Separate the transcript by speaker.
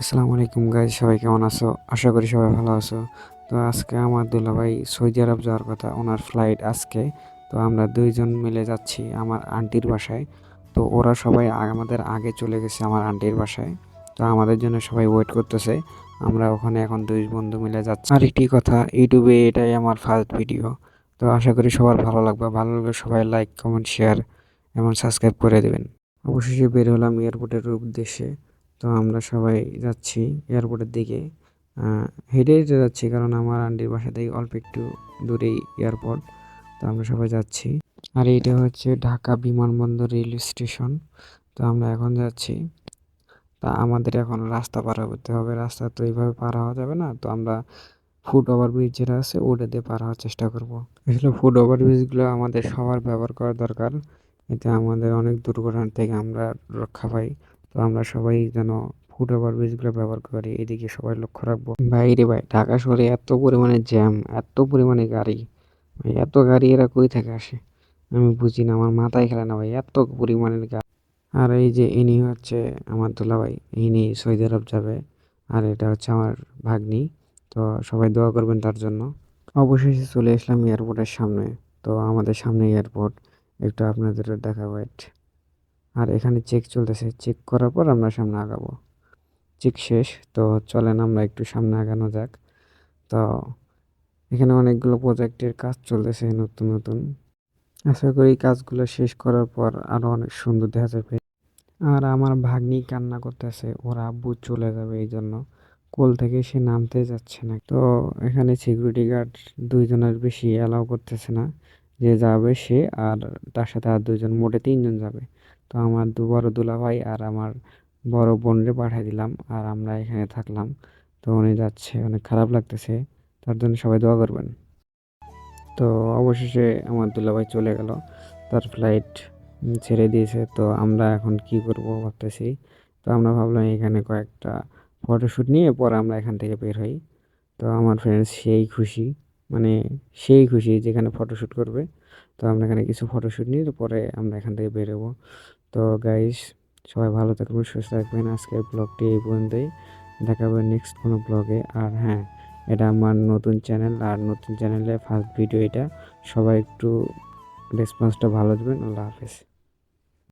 Speaker 1: আসসালামু আলাইকুম গাইজ সবাই কেমন আছো? আশা করি সবাই ভালো আছো। তো আজকে আমার দুলাভাই সৌদি আরব যাওয়ার কথা, ওনার ফ্লাইট আজকে। তো আমরা দুইজন মিলে যাচ্ছি আমার আন্টির বাসায়। তো ওরা সবাই আমাদের আগে চলে গেছে আমার আন্টির বাসায়। তো আমাদের জন্য সবাই ওয়েট করতেছে। আমরা ওখানে এখন দুই বন্ধু মিলে যাচ্ছি। আর একটি কথা, ইউটিউবে এটাই আমার ফার্স্ট ভিডিও তো আশা করি সবার ভালো লাগবে। ভালো লাগলে সবাই লাইক কমেন্ট শেয়ার এবং সাবস্ক্রাইব করে দেবেন। অবশেষে বের হলাম এয়ারপোর্টের উদ্দেশ্যে। তো আমরা সবাই যাচ্ছি এয়ারপোর্টের দিকে। হেঁটে হেঁটে যাচ্ছি কারণ আমার আন্টির বাসা থেকে অল্প একটু দূরেই এয়ারপোর্ট। তো আমরা সবাই যাচ্ছি। আর এটা হচ্ছে ঢাকা বিমানবন্দর রেলওয়ে স্টেশন। তো আমরা এখন যাচ্ছি। তা আমাদের এখন রাস্তা পার করতে হবে। রাস্তা তো এইভাবে পার হওয়া যাবে না। তো আমরা ফুট ওভার ব্রিজ যেটা আছে ওটা দিয়ে পার হওয়ার চেষ্টা করব। আসলে ফুট ওভার ব্রিজগুলো আমাদের সবার ব্যবহার করা দরকার। এতে আমাদের অনেক দুর্ঘটনা থেকে আমরা রক্ষা পাই। তো আমরা সবাই যেন ফুট ওভার ব্রিজগুলো ব্যবহার করি, এদিকে সবাই লক্ষ্য রাখব। ভাই রে ভাই, ঢাকা শহরে এত পরিমাণে জ্যাম এত পরিমাণে গাড়ি এত গাড়ি এরা কই থেকে আসে? আমি বুঝি না, আমার মাথায় খেলে না ভাই, এত পরিমাণের গাড়ি আর এই যে ইনি হচ্ছে আমার দুলাভাই, ইনি সৌদি আরব যাবে, আর এটা হচ্ছে আমার ভাগ্নি, তো সবাই দোয়া করবেন তার জন্য। অবশেষে চলে আসলাম এয়ারপোর্টের সামনে, তো আমাদের সামনে এয়ারপোর্ট একটু আপনাদের দেখা ওয়েট আর এখানে চেক চলতেছে। চেক করার পর আমরা সামনে আগাবো। চেক শেষ, তো চলেন আমরা একটু সামনে আগানো যাক। তো এখানে অনেকগুলো প্রজেক্টের কাজ চলতেছে নতুন নতুন। আশা করি কাজগুলো শেষ করার পর আরও অনেক সুন্দর দেখা যাবে। আর আমার ভাগ্নি কান্না করতেছে, ওর আব্বু চলে যাবে এই জন্য কোল থেকে সে নামতে যাচ্ছে না। তো এখানে সিকিউরিটি গার্ড দুইজনের বেশি অ্যালাউ করতেছে না। যে যাবে সে আর তার সাথে আর দুজন মোটে তিনজন যাবে। তো আমার দু বড় দুলাভাই আর আমার বড় বোনরে পাঠিয়ে দিলাম আর আমরা এখানে থাকলাম। তো উনি যাচ্ছে, অনেক খারাপ লাগতেছে, তার জন্য সবাই দোয়া করবেন। তো অবশেষে আমার দুলাভাই চলে গেল, তার ফ্লাইট ছেড়ে দিয়েছে। তো আমরা এখন কি করব ভাবতেছি। তো আমরা ভাবলাম এখানে কয়েকটা ফটোশ্যুট নিয়ে পরে আমরা এখান থেকে বের হই। তো আমার ফ্রেন্ডস সেই খুশি। মানে সেই খুশি যেখানে ফটোশ্যুট করবে। তো আমরা এখানে কিছু ফটোশ্যুট নিয়ে পরে আমরা এখান থেকে বেরোবো। তো গাইস সবাই ভালো থাকবেন, সুস্থ থাকবেন। আজকের ব্লগটি এই পর্যন্তই। দেখা হবে নেক্সট কোনো ব্লগে আর হ্যাঁ এটা আমার নতুন চ্যানেল আর নতুন চ্যানেলে ফার্স্ট ভিডিও এটা। সবাই একটু রেসপন্সটা ভালো দেবেন। আল্লাহ হাফেজ।